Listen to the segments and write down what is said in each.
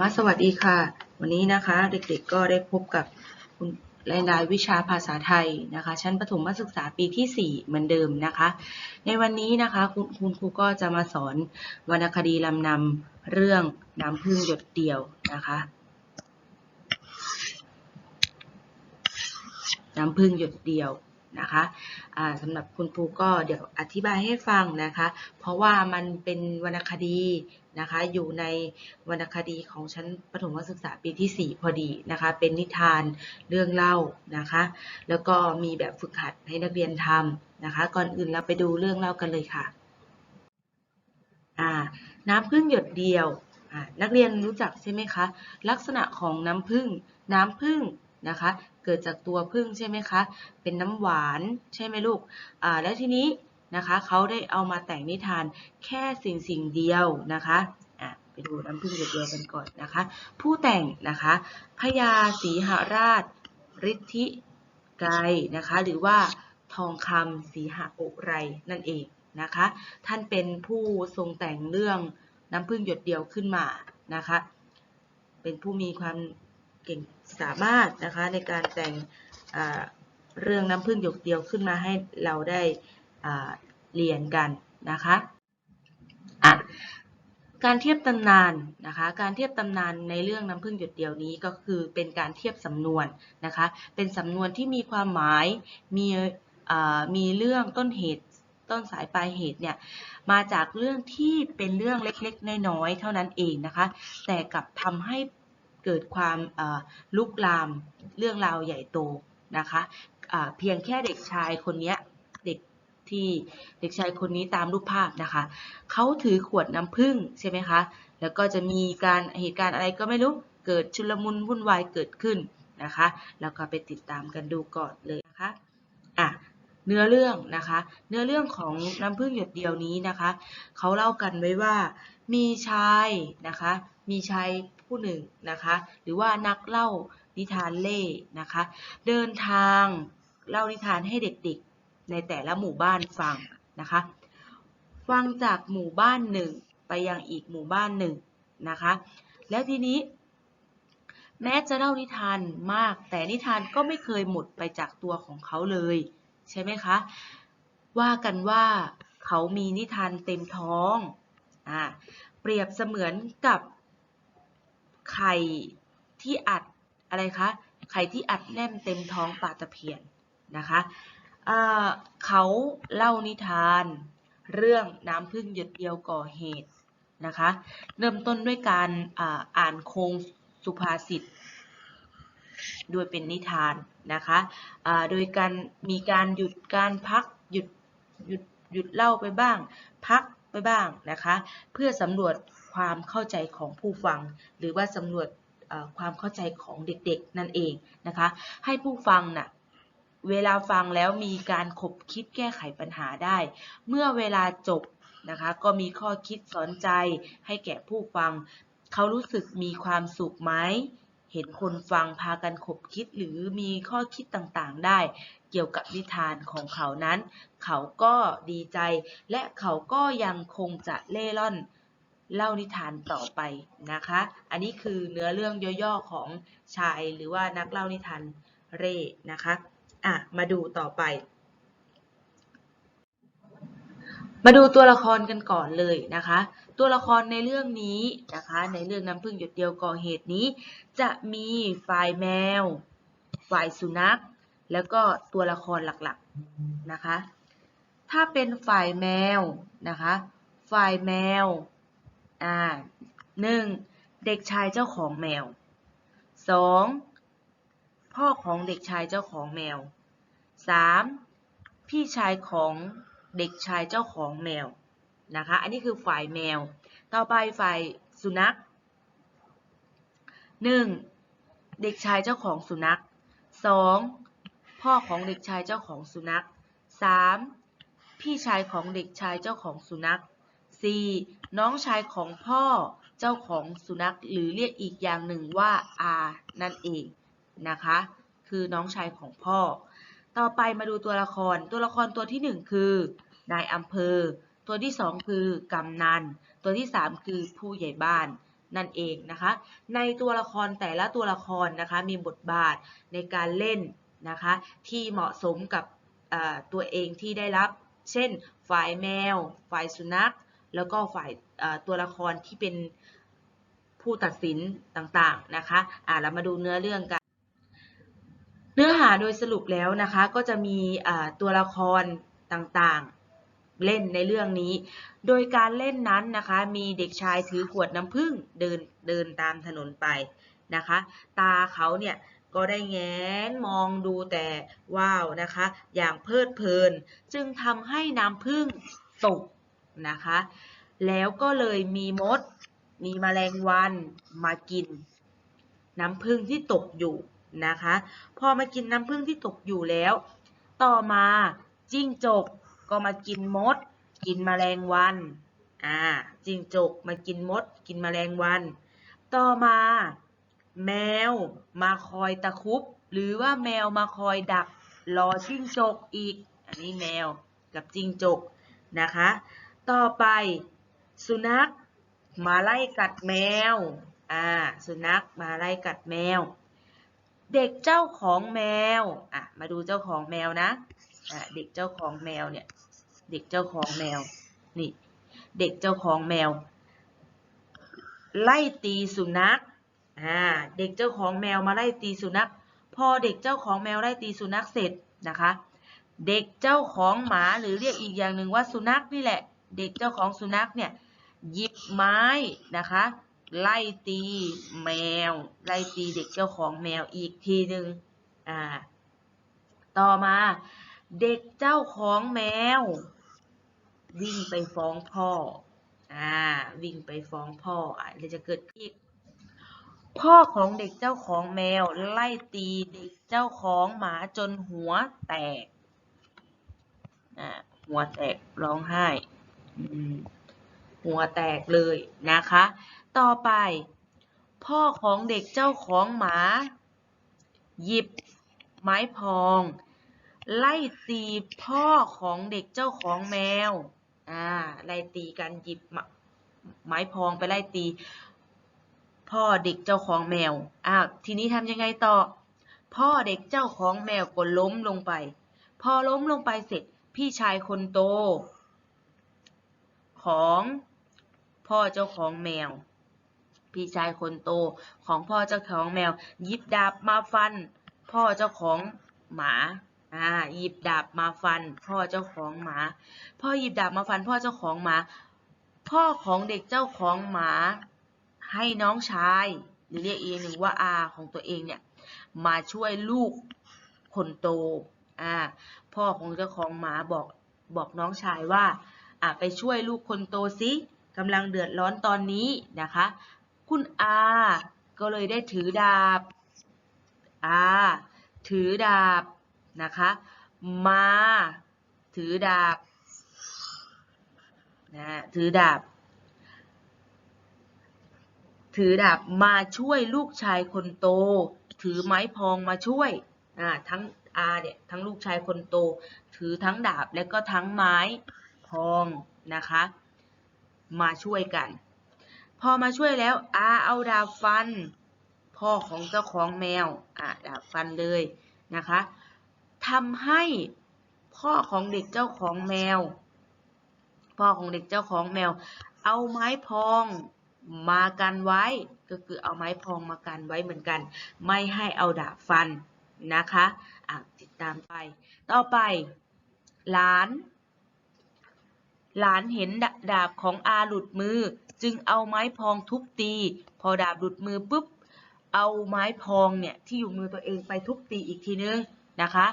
มาสวัสดีค่ะ วันนี้นะคะเด็กๆก็ได้พบกับคุณรายนายวิชาภาษาไทยนะคะ ชั้นประถมศึกษาปีที่ 4 เหมือนเดิมนะคะ ในวันนี้นะคะคุณคุณครูก็จะมาสอนวรรณคดีลำนำเรื่องน้ำพึ่งหยดเดียวนะคะ น้ำพึ่งหยดเดียว นะคะสำหรับคุณครูก็เดี๋ยวอธิบายให้ฟังนะคะ เพราะว่ามันเป็นวรรณคดีนะคะ อยู่ในวรรณคดีของชั้นประถมศึกษาปีที่ 4 พอดีนะคะ เป็นนิทานเรื่องเล่านะคะ แล้วก็มีแบบฝึกหัดให้นักเรียนทำนะคะ ก่อนอื่นเราไปดูเรื่องเล่ากันเลยค่ะน้ำพึ่งหยดเดียว นักเรียนรู้จักใช่ไหมคะ ลักษณะของน้ำพึ่ง น้ำพึ่ง นะคะ เกิดจากตัวพึ่งใช่ไหมคะ เป็นน้ำหวานใช่ไหมลูกอ่าแล้วทีนี้นะคะเขาได้เอามาแต่งนิทานแค่สิ่งสิ่งเดียวนะคะอะไปดูน้ำพึ่งหยดเดียวกันก่อนนะคะ ผู้แต่งนะคะพญาศรีหราชฤทธิไกรนะคะ หรือว่าทองคำศรีหะอุไรนั่นเองนะคะ ท่านเป็นผู้ทรงแต่งเรื่องน้ำพึ่งหยดเดียวขึ้นมานะคะ เป็นผู้มีความ ก่งสามารถนะคะในการแต่งเรื่องน้ำพึ่งหยดเดียวขึ้นมาให้เราได้เรียนกันนะคะะการเทียบตำนานนะคะ การเทียบตำนานในเรื่องน้ำพึ่งหยดเดียวนี้ก็คือเป็นการเทียบสำนวนนะคะ เป็นสำนวนที่มีความหมาย มีมีเรื่องต้นเหตุต้นสายปลายเหตุเนี่ยมาจากเรื่องที่เป็นเรื่องเล็กๆ น้อยๆ เท่านั้นเองนะคะ แต่กลับทำให้ เกิดความลุกลามเรื่องราวใหญ่โตนะคะอ่าเพียงแค่เด็กชายคนนี้เด็กที่เด็กชายคนนี้ตามรูปภาพนะคะเขาถือขวดน้ำผึ้งใช่ไหมคะแล้วก็จะมีการเหตุการณ์อะไรก็ไม่รู้เกิดชุลมุนวุ่นวายเกิดขึ้นนะคะแล้วก็ไปติดตามกันดูก่อนเลยนะคะอะเนื้อเรื่องนะคะ เนื้อเรื่องของน้ำผึ้งหยดเดียวนี้นะคะ เขาเล่ากันไว้ว่ามีชายนะคะ มีชาย ผู้หนึ่งนะคะ หรือว่านักเล่านิทานเล่นะคะ เดินทางเล่านิทานให้เด็กๆในแต่ละหมู่บ้านฟังนะคะ ฟังจากหมู่บ้านหนึ่งไปยังอีกหมู่บ้านหนึ่งนะคะ แล้วทีนี้ แม้จะเล่านิทานมาก แต่นิทานก็ไม่เคยหมดไปจากตัวของเขาเลยใช่ไหมคะ ว่ากันว่าเขามีนิทานเต็มท้องอ่าเปรียบเสมือนกับ ไข่ที่อัดอะไรคะ ไข่ที่อัดแน่นเต็มท้องปลาตะเพียนนะคะเขาเล่านิทาน เรื่องน้ำพึ่งหยดเดียวก่อเหตุนะคะ เริ่มต้นด้วยการอ่าอ่านโครงสุภาษิตโดยเป็นนิทานนะคะโดยการมีการหยุดการพักหยุดหยุดหยุดเล่าไปบ้าง พักไปบ้างนะคะ เพื่อสำรวจ ความเข้าใจของผู้ฟัง หรือว่าสำรวจความเข้าใจของเด็กๆ นั่นเองนะคะ ให้ผู้ฟังน่ะเวลาฟังแล้วมีการขบคิดแก้ไขปัญหาได้ เมื่อเวลาจบนะคะ ก็มีข้อคิดสอนใจให้แก่ผู้ฟัง เขารู้สึกมีความสุขไหมเห็นคนฟังพากันขบคิดหรือมีข้อคิดต่างๆได้ เกี่ยวกับนิทานของเขานั้น เขาก็ดีใจ และเขาก็ยังคงจะเล่ร่อน เล่านิทานต่อไปนะคะ อันนี้คือเนื้อเรื่องย่อๆของชายหรือว่านักเล่านิทานเร่นะคะอะมาดูต่อไป มาดูตัวละครกันก่อนเลยนะคะ ตัวละครในเรื่องนี้นะคะ ในเรื่องน้ำพึ่งหยดเดียวก่อเหตุนี้ จะมีฝ่ายแมว ฝ่ายสุนัข แล้วก็ตัวละครหลักๆนะคะ ถ้าเป็นฝ่ายแมวนะคะ ฝ่ายแมว อ่าหนึ่งเด็กชายเจ้าของแมวสองพ่อของเด็กชายเจ้าของแมวสามพี่ชายของเด็กชายเจ้าของแมวนะคะ อันนี้คือฝ่ายแมว ต่อไปฝ่ายสุนัขหนึ่งเด็กชายเจ้าของสุนัขสองพ่อของเด็กชายเจ้าของสุนัขสามพี่ชายของเด็กชายเจ้าของสุนัข 4. น้องชายของพ่อเจ้าของสุนัขหรือเรียกอีกอย่างหนึ่งว่าอานั่นเองนะคะ คือน้องชายของพ่อ ต่อไปมาดูตัวละคร ตัวละครตัวที่ 1 คือนายอำเภอ ตัวที่ 2 คือกำนัน ตัวที่ 3 คือผู้ใหญ่บ้านนั่นเองนะคะ ในตัวละครแต่ละตัวละครนะคะมีบทบาทในการเล่นนะคะที่เหมาะสมกับตัวเองที่ได้รับ เช่น ฝ่ายแมว ฝ่ายสุนัข แล้วก็ฝ่ายตัวละครที่เป็นผู้ตัดสินต่างๆนะคะอ่าเรามาดูเนื้อเรื่องกัน เนื้อหาโดยสรุปแล้วนะคะก็จะมีตัวละครต่างๆเล่นในเรื่องนี้ โดยการเล่นนั้นนะคะมีเด็กชายถือขวดน้ำผึ้งเดินเดินตามถนนไปนะคะ ตาเขาเนี่ยก็ได้แง้นมองดูแต่ว้าวนะคะ อย่างเพลิดเพลิน จึงทำให้น้ำผึ้งตก นะคะ แล้วก็เลยมีมด มีแมลงวันมากิน น้ำผึ้งที่ตกอยู่นะคะ พอมากินน้ำผึ้งที่ตกอยู่แล้ว ต่อมาจิ้งจกก็มากินมด กินแมลงวันอ่าจิ้งจกมากินมด กินแมลงวัน ต่อมาแมวมาคอยตะคุบ หรือว่าแมวมาคอยดักรอจิ้งจกอีก อันนี้แมวกับจิ้งจกนะคะ ต่อไป สุนัขมาไล่กัดแมว อ่า สุนัขมาไล่กัดแมว เด็กเจ้าของแมว อะ มาดูเจ้าของแมวนะ อะ เด็กเจ้าของแมวเนี่ย เด็กเจ้าของแมว นี่ เด็กเจ้าของแมว ไล่ตีสุนัข อ่า เด็กเจ้าของแมวมาไล่ตีสุนัข พอเด็กเจ้าของแมวไล่ตีสุนัขเสร็จนะคะ เด็กเจ้าของหมาหรือเรียกอีกอย่างหนึ่งว่าสุนัขนี่แหละ เด็กเจ้าของสุนัขเนี่ยหยิบไม้นะคะ ไล่ตีแมว ไล่ตีเด็กเจ้าของแมวอีกทีหนึ่งอ่าต่อมาเด็กเจ้าของแมว วิ่งไปฟ้องพ่ออ่าวิ่งไปฟ้องพ่ออะเดี๋ยวจะเกิดอีกพ่อของเด็กเจ้าของแมวไล่ตีเด็กเจ้าของหมาจนหัวแตกอ่าหัวแตกร้องไห้ หัวแตกเลยนะคะ ต่อไป พ่อของเด็กเจ้าของหมา หยิบไม้พอง ไล่ตีพ่อของเด็กเจ้าของแมว อ่า ไล่ตีกันหยิบไม้พองไปไล่ตี พ่อเด็กเจ้าของแมว อ้าว ทีนี้ทำยังไงต่อ พ่อเด็กเจ้าของแมวก็ล้มลงไป พอล้มลงไปเสร็จพี่ชายคนโต ของพ่อเจ้าของแมว พี่ชายคนโตของพ่อเจ้าของแมว หยิบดาบมาฟัน พ่อเจ้าของหมาอ่าหยิบดาบมาฟัน พ่อเจ้าของหมา พ่อหยิบดาบมาฟัน พ่อเจ้าของหมา พ่อของเด็กเจ้าของหมา ให้น้องชาย หรือเรียกอีกหนึ่งว่าอาของตัวเองเนี่ยมาช่วยลูกคนโตอ่าพ่อของเจ้าของหมาบอกบอกน้องชายว่า อ่าไปช่วยลูกคนโตสิกำลังเดือดร้อนตอนนี้นะคะ คุณอาก็เลยได้ถือดาบอาถือดาบนะคะมาถือดาบนะถือดาบ ถือดาบมาช่วยลูกชายคนโต ถือไม้พองมาช่วยอ่าทั้งอาเนี่ยทั้งลูกชายคนโต ถือทั้งดาบและก็ทั้งไม้ พองนะคะ มาช่วยกัน พอมาช่วยแล้วอาเอาดาบฟัน พ่อของเจ้าของแมวอ่าดาบฟันเลยนะคะทำให้พ่อของเด็กเจ้าของแมว พ่อของเด็กเจ้าของแมว เอาไม้พองมากันไว้ ก็คือเอาไม้พองมากันไว้เหมือนกัน ไม่ให้เอาดาบฟันนะคะอะติดตามไป ต่อไป หลาน หลานเห็นดาดาบของอาหลุดมือ จึงเอาไม้พองทุบตี พอดาบหลุดมือปุ๊บ เอาไม้พองเนี่ยที่อยู่มือตัวเองไปทุบตีอีกทีนึงนะคะ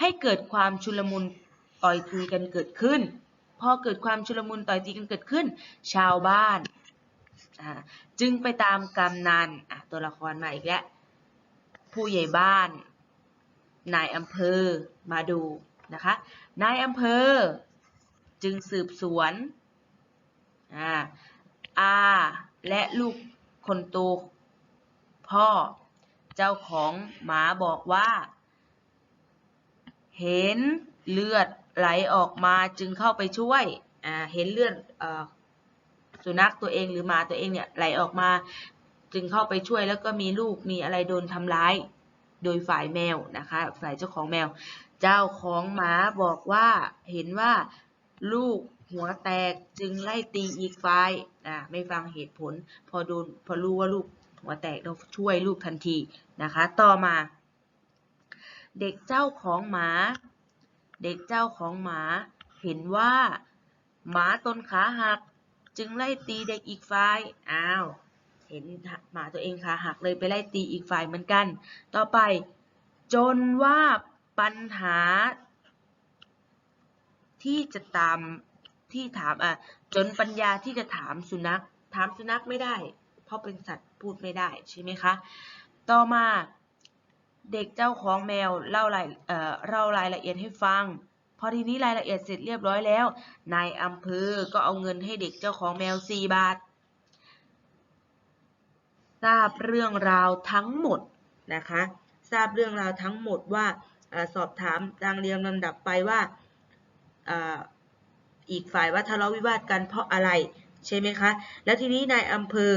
ให้เกิดความชุลมุนต่อยตีกันเกิดขึ้น พอเกิดความชุลมุนต่อยตีกันเกิดขึ้น ชาวบ้าน จึงไปตามกำนันตัวละครมาอีกแล้วผู้ใหญ่บ้าน นายอำเภอมาดูนะคะ นายอำเภอ จึงสืบสวนอาอาและลูกคนโตพ่อ เจ้าของหมาบอกว่า เห็นเลือดไหลออกมาจึงเข้าไปช่วยเห็นเลือดอสุนัขตัวเองหรือหมาตัวเองเนี่ยไหลออกมา จึงเข้าไปช่วยแล้วก็มีลูกมีอะไรโดนทำร้าย โดยฝ่ายแมวนะคะฝ่ายเจ้าของแมว เจ้าของหมาบอกว่าเห็นว่า ลูกหัวแตกจึงไล่ตีอีกฝ่ายอ่าไม่ฟังเหตุผล พอโดนพอรู้ว่าลูกหัวแตกเราช่วยลูกทันทีนะคะ ต่อมา เด็กเจ้าของหมา เด็กเจ้าของหมา เห็นว่า หมาตนขาหัก จึงไล่ตีเด็กอีกฝ่ายอ้าวเห็นหมาตัวเองขาหักเลยไปไล่ตีอีกฝ่ายเหมือนกัน ต่อไป จนว่าปัญหา ที่จะตามที่ถามอะจนปัญญาที่จะถามสุนัข ถามสุนัขไม่ได้ เพราะเป็นสัตว์พูดไม่ได้ใช่ไหมคะ ต่อมาเด็กเจ้าของแมวเล่ารายเอ่อเล่ารายละเอียดให้ฟัง พอทีนี้รายละเอียดเสร็จเรียบร้อยแล้วนายอำเภอก็เอาเงินให้เด็กเจ้าของแมว4บาท ทราบเรื่องราวทั้งหมดนะคะ ทราบเรื่องราวทั้งหมดว่าอสอบถามดังเรียงลำดับไปว่า อีกฝ่ายว่าทะเลาะวิวาทกันเพราะอะไรใช่ไหมคะ แล้วทีนี้นายอำเภอ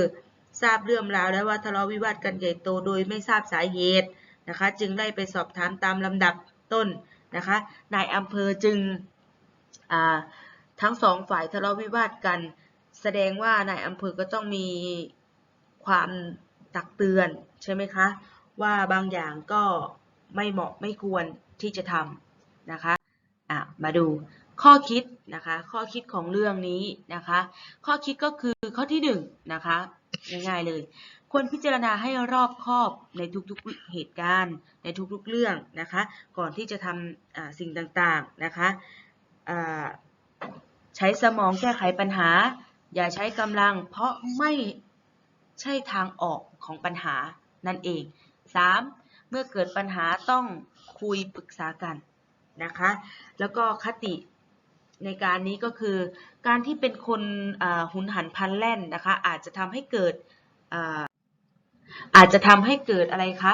ทราบเรื่องราวแล้วว่าทะเลาะวิวาทกันใหญ่โตโดยไม่ทราบสาเหตุนะคะ จึงได้ไปสอบถามตามลำดับต้นนะคะ นายอำเภอจึงทั้งสองฝ่ายทะเลาะวิวาทกัน แสดงว่านายอำเภอก็ต้องมีความตักเตือนใช่ไหมคะ ว่าบางอย่างก็ไม่เหมาะไม่ควรที่จะทำนะคะ อะ มาดู ข้อคิดนะคะ ข้อคิดของเรื่องนี้นะคะ ข้อคิดก็คือข้อที่หนึ่งนะคะง่ายๆเลย ควรพิจารณาให้รอบคอบในทุกๆเหตุการณ์ ในทุกๆเรื่องนะคะ ก่อนที่จะทำสิ่งต่างๆนะคะใช้สมองแก้ไขปัญหา อย่าใช้กำลัง เพราะไม่ใช่ทางออกของปัญหานั่นเอง 3. เมื่อเกิดปัญหาต้องคุยปรึกษากันนะคะ แล้วก็คติ ในการนี้ก็คือ การที่เป็นคนหุนหันพันแล่นนะคะ อาจจะทำให้เกิดอาอาจจะทำให้เกิดอะไรคะ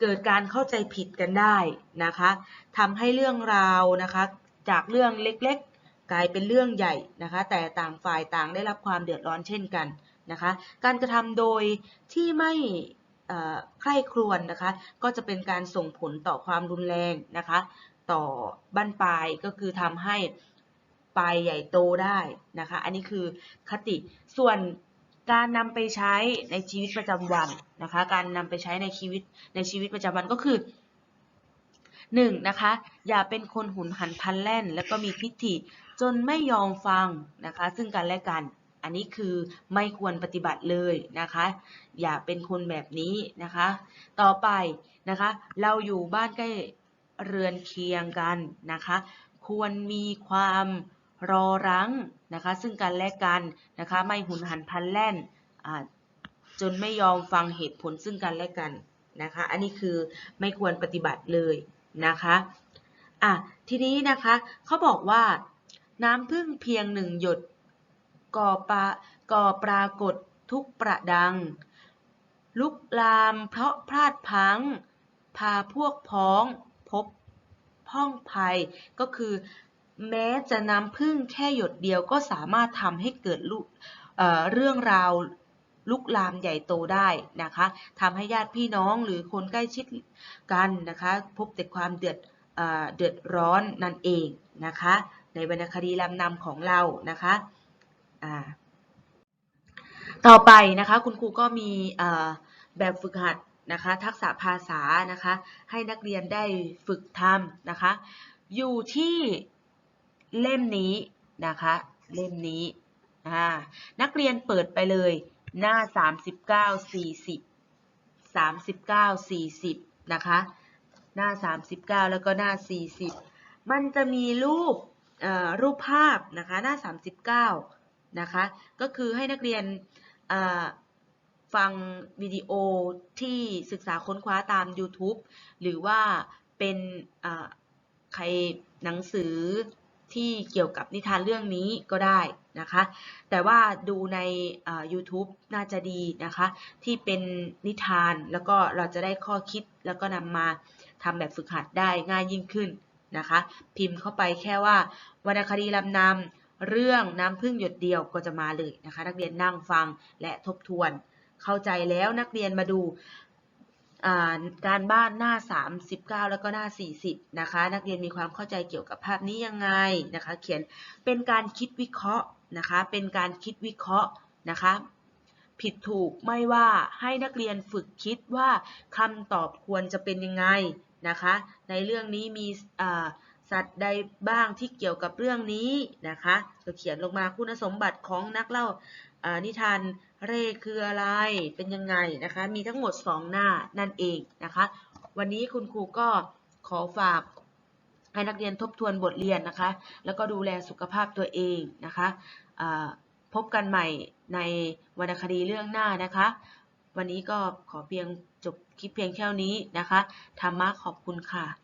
เกิดการเข้าใจผิดกันได้นะคะทำให้เรื่องราวนะคะจากเรื่องเล็กๆ กลายเป็นเรื่องใหญ่นะคะ แต่ต่างฝ่ายต่างได้รับความเดือดร้อนเช่นกันนะคะ การกระทำโดยที่ไม่ใคร่ครวญนะคะ ก็จะเป็นการส่งผลต่อความรุนแรงนะคะ ต่อบั้นปลายก็คือทำให้ปลายใหญ่โตได้นะคะ อันนี้คือคติส่วนการนำไปใช้ในชีวิตประจำวันนะคะ การนำไปใช้ในชีวิตในชีวิตประจำวันก็คือหนึ่งนะคะ อย่าเป็นคนหุนหันพันแล่น แล้วก็มีทิฏฐิจนไม่ยอมฟังนะคะ ซึ่งกันและกัน อันนี้คือไม่ควรปฏิบัติเลยนะคะ อย่าเป็นคนแบบนี้นะคะ ต่อไปนะคะ เราอยู่บ้านใกล้ เรือนเคียงกันนะคะ ควรมีความรอรั้งนะคะ ซึ่งกันและกันนะคะ ไม่หุนหันพลันแล่นจนไม่ยอมฟังเหตุผลซึ่งกันและกันนะคะ อันนี้คือไม่ควรปฏิบัติเลยนะคะอะทีนี้นะคะเขาบอกว่าน้ำพึ่งเพียงหนึ่งหยดก่อปาก่อปรากฏทุกประดัง ลุกลามเพราะพลาดพัง พาพวกพ้อง ข้องภัย ก็คือแม้จะน้ำพึ่งแค่หยดเดียวก็สามารถทำให้เกิดลุเเรื่องราวลุกลามใหญ่โตได้นะคะทำให้ญาติพี่น้องหรือคนใกล้ชิดกันนะคะ พบแต่ความเดือดเอเดือดร้อนนั่นเองนะคะ ในวรรณคดีลำนำของเรานะคะต่อไปนะคะคุณครูก็มีแบบฝึกหัด นะคะ ทักษะภาษานะคะ ให้นักเรียนได้ฝึกทำนะคะ อยู่ที่เล่มนี้นะคะ เล่มนี้นักเรียนเปิดไปเลยหน้า 39 40 39 40 นะคะ หน้า 39 แล้วก็หน้า 40 มันจะมีรูปรูปภาพนะคะ หน้า 39 นะคะ ก็คือให้นักเรียน ฟังวิดีโอที่ศึกษาค้นคว้าตาม YouTube หรือว่าเป็นใครหนังสือที่เกี่ยวกับนิทานเรื่องนี้ก็ได้นะคะ แต่ว่าดูใน YouTube น่าจะดีนะคะ ที่เป็นนิทานแล้วก็เราจะได้ข้อคิดแล้วก็นำมาทำแบบฝึกหัดได้ง่ายยิ่งขึ้นนะคะ พิมพ์เข้าไปแค่ว่าวรรณคดีลำนำเรื่องน้ำพึ่งหยดเดียวก็จะมาเลยนะคะ นักเรียนนั่งฟังและทบทวน เข้าใจแล้วนักเรียนมาดูการบ้านหน้า 39 แล้วก็หน้า 40 นะคะ นักเรียนมีความเข้าใจเกี่ยวกับภาพนี้ยังไงนะคะ เขียนเป็นการคิดวิเคราะห์นะคะ เป็นการคิดวิเคราะห์นะคะ ผิดถูกไม่ว่าให้นักเรียนฝึกคิดว่าคำตอบควรจะเป็นยังไงนะคะ ในเรื่องนี้มีสัตว์ใดบ้างที่เกี่ยวกับเรื่องนี้นะคะก็เขียนลงมาคุณสมบัติของนักเล่า นิทานเร่คืออะไร เป็นยังไงนะคะ มีทั้งหมด 2 หน้านั่นเองนะคะ วันนี้คุณครูก็ขอฝากให้นักเรียนทบทวนบทเรียนนะคะ แล้วก็ดูแลสุขภาพตัวเองนะคะพบกันใหม่ในวรรณคดีเรื่องหน้านะคะ วันนี้ก็ขอเพียงจบคลิปเพียงแค่นี้นะคะธรรมะขอบคุณค่ะ